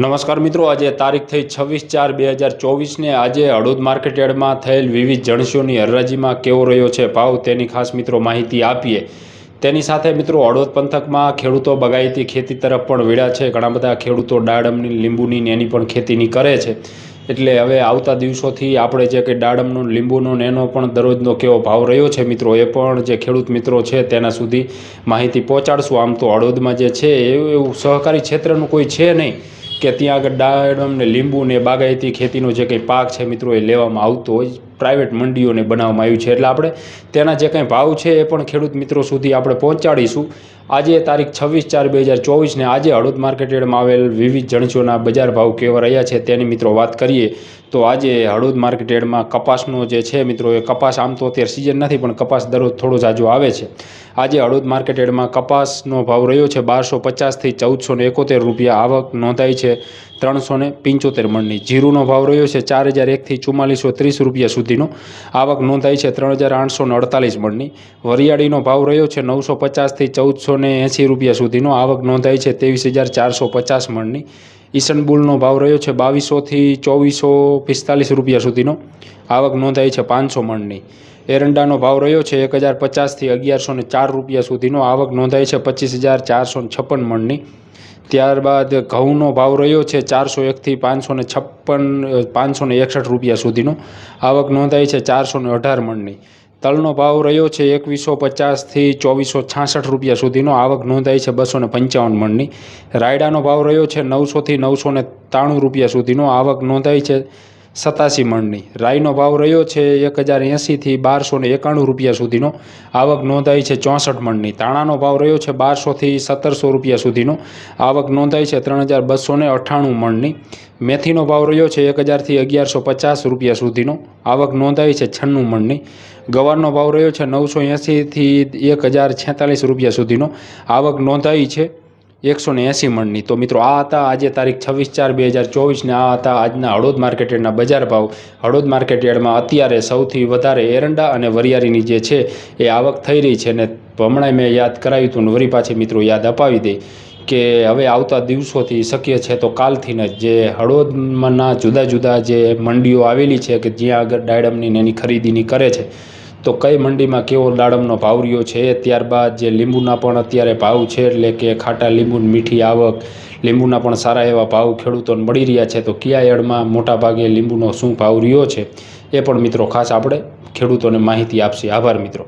નમસ્કાર મિત્રો, આજે તારીખ થઈ છવ્વીસ ચાર બે હજાર ચોવીસને આજે હળોદ માર્કેટયાર્ડમાં થયેલ વિવિધ જણસીઓની હરાજીમાં કેવો રહ્યો છે ભાવ તેની ખાસ મિત્રો માહિતી આપીએ. તેની સાથે મિત્રો, હળોદ પંથકમાં ખેડૂતો બગાયતી ખેતી તરફ પણ વેળા છે. ઘણા બધા ખેડૂતો દાડમની લીંબુની એની પણ ખેતીની કરે છે. એટલે હવે આવતા દિવસોથી આપણે જે કે દાડમનો લીંબુનો ને એનો પણ દરરોજનો કેવો ભાવ રહ્યો છે મિત્રો, એ પણ જે ખેડૂત મિત્રો છે તેના સુધી માહિતી પહોંચાડશું. આમ તો હળવદમાં જે છે એવું સહકારી ક્ષેત્રનું કોઈ છે નહીં. કે ત્યાં આગળ ડાયડમ ને લીંબુ ને બાગાયતી ખેતીનો જે કંઈ પાક છે મિત્રો એ લેવામાં આવતો હોય. પ્રાઇવેટ મંડીઓને બનાવવામાં આવ્યું છે. એટલે આપણે તેના જે કંઈ ભાવ છે એ પણ ખેડૂત મિત્રો સુધી આપણે પહોંચાડીશું. આજે તારીખ છવ્વીસ ચાર બે હજાર ચોવીસને આજે હળવદ માર્કેટયાર્ડમાં આવેલ વિવિધ જણસીઓના બજાર ભાવ કેવા રહ્યા છે તેની મિત્રો વાત કરીએ તો આજે હળવદ માર્કેટયાર્ડમાં કપાસનો જે છે મિત્રો એ કપાસ આમ તો અત્યારે સિઝન નથી પણ કપાસ દરરોજ થોડો જાજો આવે છે. આજે હળવદ માર્કેટયાર્ડમાં કપાસનો ભાવ રહ્યો છે બારસો પચાસથી ચૌદસો એકોતેર રૂપિયા. આવક નોંધાઈ છે. ત્રણસો ને પંચોતેર મણની. જીરુનો ભાવ રહ્યો છે ચાર હજાર એકથી ચુમ્માલીસો ત્રીસ રૂપિયા સુધીનો. આવક નોંધાઈ છે ત્રણ હજાર આઠસો ને અડતાલીસ મણની. વરિયાળીનો ભાવ રહ્યો છે નવસો પચાસથી ચૌદસો ને એંસી રૂપિયા સુધીનો. આવક નોંધાઈ છે ત્રેવીસ હજાર ચારસો પચાસ મણની. ઈસનબુલનો ભાવ રહ્યો છે બાવીસોથી ચોવીસો પિસ્તાલીસ રૂપિયા સુધીનો. આવક નોંધાઈ છે પાંચસો મણની. એરંડાનો ભાવ રહ્યો છે એક હજાર પચાસથી અગિયારસો ને ચાર રૂપિયા સુધીનો. આવક નોંધાઈ છે પચીસ હજાર ચારસો છપ્પન મણની. ત્યારબાદ ઘઉંનો ભાવ રહ્યો છે ચારસો એકથી પાંચસો ને છપ્પન, પાંચસો ને એકસઠ રૂપિયા સુધીનો. આવક નોંધાઈ છે ચારસો ને અઢાર મણની. તલનો ભાવ રહ્યો છે એકવીસો પચાસથી ચોવીસો છાસઠ રૂપિયા સુધીનો. આવક નોંધાઈ છે બસો ને પંચાવન મણની. રાયડાનો ભાવ રહ્યો છે નવસોથી નવસો ને ત્રાણું રૂપિયા સુધીનો. આવક નોંધાઈ છે સતાસી મણની. રાઈનો ભાવ રહ્યો છે એક હજાર એંસીથી બારસો ને એકાણું રૂપિયા સુધીનો. આવક નોંધાઈ છે ચોસઠ મણની. તાણાનો ભાવ રહ્યો છે બારસોથી સત્તરસો રૂપિયા સુધીનો. આવક નોંધાઈ છે ત્રણ હજાર બસો ને અઠ્ઠાણું મણની. મેથીનો ભાવ રહ્યો છે એક હજારથી અગિયારસો પચાસ રૂપિયા સુધીનો. આવક નોંધાઈ છે છન્નું મણની. ગવારનો ભાવ રહ્યો છે નવસો એંસીથી એક હજાર છેતાલીસ રૂપિયા સુધીનો. આવક નોંધાઈ છે એકસો ને એંસી મણની. તો મિત્રો, આ હતા આજે તારીખ છવ્વીસ ચાર બે હજાર ચોવીસને આ હતા આજના હળોદ માર્કેટયાર્ડના બજાર ભાવ. હળોદ માર્કેટયાર્ડમાં અત્યારે સૌથી વધારે એરંડા અને વરિયાળીની જે છે એ આવક થઈ રહી છે ને હમણાં મેં યાદ કરાવ્યું હતું ને વરી પાછી મિત્રો યાદ અપાવી દે કે હવે આવતા દિવસોથી શક્ય છે તો કાલથી જ હળોદમાંના જુદા જુદા જે મંડીઓ આવેલી છે કે જ્યાં આગળ ડાયડમની એની ખરીદીની કરે છે તો કઈ મંડીમાં કેવો દાડમનો ભાવ રહ્યો છે? ત્યારબાદ જે લીંબુના પણ અત્યારે ભાવ છે, એટલે કે ખાટા લીંબુની મીઠી આવક, લીંબુના પણ સારા એવા ભાવ ખેડૂતોને મળી રહ્યા છે, તો કયા યળમાં મોટા ભાગે લીંબુનો શું ભાવ રહ્યો છે? એ પણ મિત્રો ખાસ આપણે ખેડૂતોને માહિતી આપશે. આભાર મિત્રો.